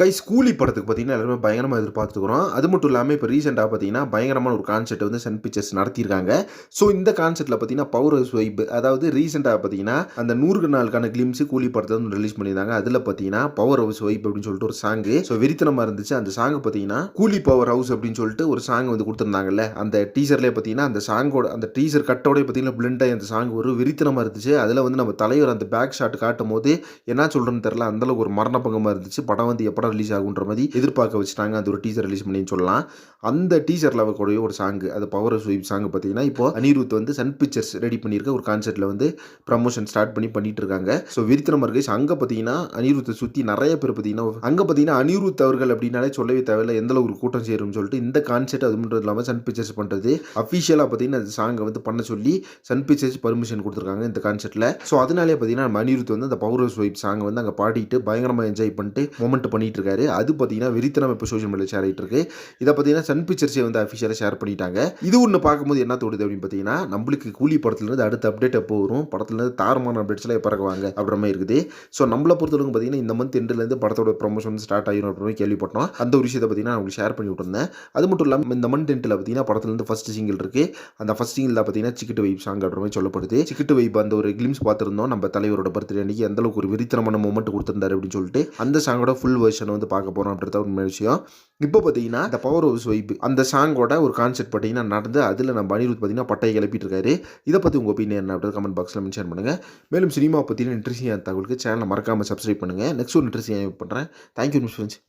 Guys கூலி படத்துக்கு பார்த்தீங்கன்னா எல்லாருமே பயங்கரமாக எதிர்பார்த்துக்கிறோம். அது மட்டும் இல்லாமல் இப்போ ரீசெண்டாக பார்த்தீங்கன்னா பயங்கரமான ஒரு கான்செப்ட் வந்து சன் பிக்சர்ஸ் நடத்தியிருக்காங்க. ஸோ இந்த கான்செப்ட்டில் பார்த்தீங்கன்னா பவர் ஹவுஸ் வைப் அதாவது ரீசெண்டாக பார்த்தீங்கன்னா அந்த நூறு நாளுக்கான கிளிம்ஸு கூலி படத்தை வந்து ரிலீஸ் பண்ணியிருந்தாங்க. அதில் பார்த்தீங்கன்னா பவர் ஹவுஸ் வைப் அப்படின்னு சொல்லிட்டு ஒரு சாங்கு ஸோ வெறித்தனமாக இருந்துச்சு. அந்த சாங் பார்த்தீங்கன்னா கூலி பவர் ஹவுஸ் அப்படின்னு சொல்லிட்டு ஒரு சாங் வந்து கொடுத்துருந்தாங்கல்ல. அந்த டீசர்லேயே பார்த்தீங்கன்னா அந்த சாங்கோட அந்த டீசர் கட்டோடய பார்த்தீங்கன்னா பிளண்ட் அந்த சாங் ஒரு வெறித்தனமாக இருந்துச்சு. அதில் வந்து நம்ம தலைவர் அந்த பேக் ஷாட் காட்டும் போது என்ன சொல்கிறேன்னு தெரில அந்தளவுக்கு ஒரு மரண பங்கமாக இருந்துச்சு. படம் வந்து எப்படா ரிலீஸ் ஆகுன்ற மாதிரி எதிர்பார்க்க வச்சுட்டாங்க. அந்த ஒரு டீசர் ரிலீஸ் பண்ணி சொல்லலாம். அந்த டீசரில் கூடவே ஒரு சாங் அது பவர் ஸ்வீப் சாங் பார்த்தீங்கன்னா இப்போ அனிருத் வந்து சன் பிக்சர்ஸ் ரெடி பண்ணியிருக்க ஒரு கான்செர்ட்டில் வந்து ப்ரமோஷன் ஸ்டார்ட் பண்ணி பண்ணிட்டு இருக்காங்க. ஸோ விரித்தனம் மர்கேஷ் அங்கே பார்த்தீங்கன்னா அனிருத்தை சுற்றி நிறைய பேர் பார்த்தீங்கன்னா அங்கே பார்த்தீங்கன்னா அனிருத் அவர்கள் அப்படின்னாலே சொல்லவே தேவையில்ல எந்த ஒரு கூட்டம் சேரும்னு சொல்லிட்டு இந்த கான்செர்ட் அது மட்டும் இல்லாமல் சன் பிக்சர்ஸ் பண்ணுறது அஃபிஷியலாக பார்த்தீங்கன்னா அந்த சாங்கை வந்து பண்ண சொல்லி சன் பிக்சர்ஸ் பர்மிஷன் கொடுத்துருக்காங்க இந்த கான்செர்ட்டில் ஸோ அதனாலே பார்த்தீங்கன்னா அனிருத் வந்து அந்த பவர் ஸ்வைப் சாங்கை வந்து அங்கே பாடிட்டு பயங்கரமாக என்ஜாய் பண்ணிட்டு மொமெண்ட் பண்ணிட்டு இருக்காரு அது பார்த்தீங்கன்னா வெறித்தனம் இப்போ சோஷியல் மீடியா ஷேர் ஆகிட்டு இருக்கு இதை பார்த்தீங்கன்னா சன் பிக்சர்ஸே வந்து அஃபிஷியலாக ஷேர் பண்ணிட்டாங்க. இது ஒன்று பார்க்கும்போது என்ன தோடுது அப்படின்னு பார்த்தீங்கன்னா நம்மளுக்கு கூலி படத்துலேருந்து அடுத்த அப்டேட் எப்போ வரும்? படத்துலேருந்து தாரமான அப்டேட்ஸ்லாம் எப்போ இறக்குவாங்க அப்படின்ற மாதிரி இருக்குது. ஸோ நம்மளை பொறுத்தவரைக்கும் பார்த்தீங்கன்னா இந்த மந்த் எண்டுலேருந்து படத்தோட ப்ரொமோஷன் ஸ்டார்ட் ஆகிடும் அப்படின்னு கேள்விப்பட்டோம். அந்த ஒரு விஷயத்தை பார்த்தீங்கன்னா நான் உங்களுக்கு ஷேர் பண்ணி விட்டுருந்தேன். அது மட்டும் இல்லாமல் இந்த மந்த் எண்டில் பார்த்தீங்கன்னா படத்துலேருந்து ஃபஸ்ட் சிங்கிள் இருக்குது அந்த ஃபஸ்ட் சிங்கிள் தான் பார்த்தீங்கன்னா சிக்கிட்டு வைப் சாங் அப்படின்ற மாதிரி சொல்லப்படுது. சிக்கிட்டு வைப் அந்த ஒரு கிளிம்ஸ் பார்த்துருந்தோம். நம்ம தலைவரோட பர்த்டே அன்னைக்கு அந்தளவுக்கு ஒரு விரித்தனமான மூமெண்ட் கொடுத்துருந்தாரு அப்படின்னு சொல்லிட்டு அந்த சாங்கோட ஃபுல் வெர்ஷன் வந்து பார்க்க போகிறோம் அப்படின்றத உண்மை விஷயம். இப்போ பார்த்தீங்கன்னா இந்த பவர் ஹவுஸ் வைப்பு அந்த சாங்கோட ஒரு கான்செப்ட் பார்த்தீங்கன்னா நடந்து அதில் நம்ம அனிருத் பார்த்தீங்கன்னா பட்டையை கிளப்பிட்டு இருக்காரு. இதை பற்றி உங்கள் ஒப்பீனியன் என்ன அப்படின்ற கமெண்ட் பாக்ஸில் மென்ஷன் பண்ணுங்கள் மேலும் சினிமா பற்றின இன்ட்ரெஸ்டிங்கான தகவலுக்கு சேனலை மறக்காமல் சப்ஸ்கிரைப் பண்ணுங்கள் நெக்ஸ்ட் ஒரு இன்ட்ரெஸ்டிங் பண்ணுறேன் தேங்க்யூ மிஸ் ஃப்ரெண்ட்ஸ்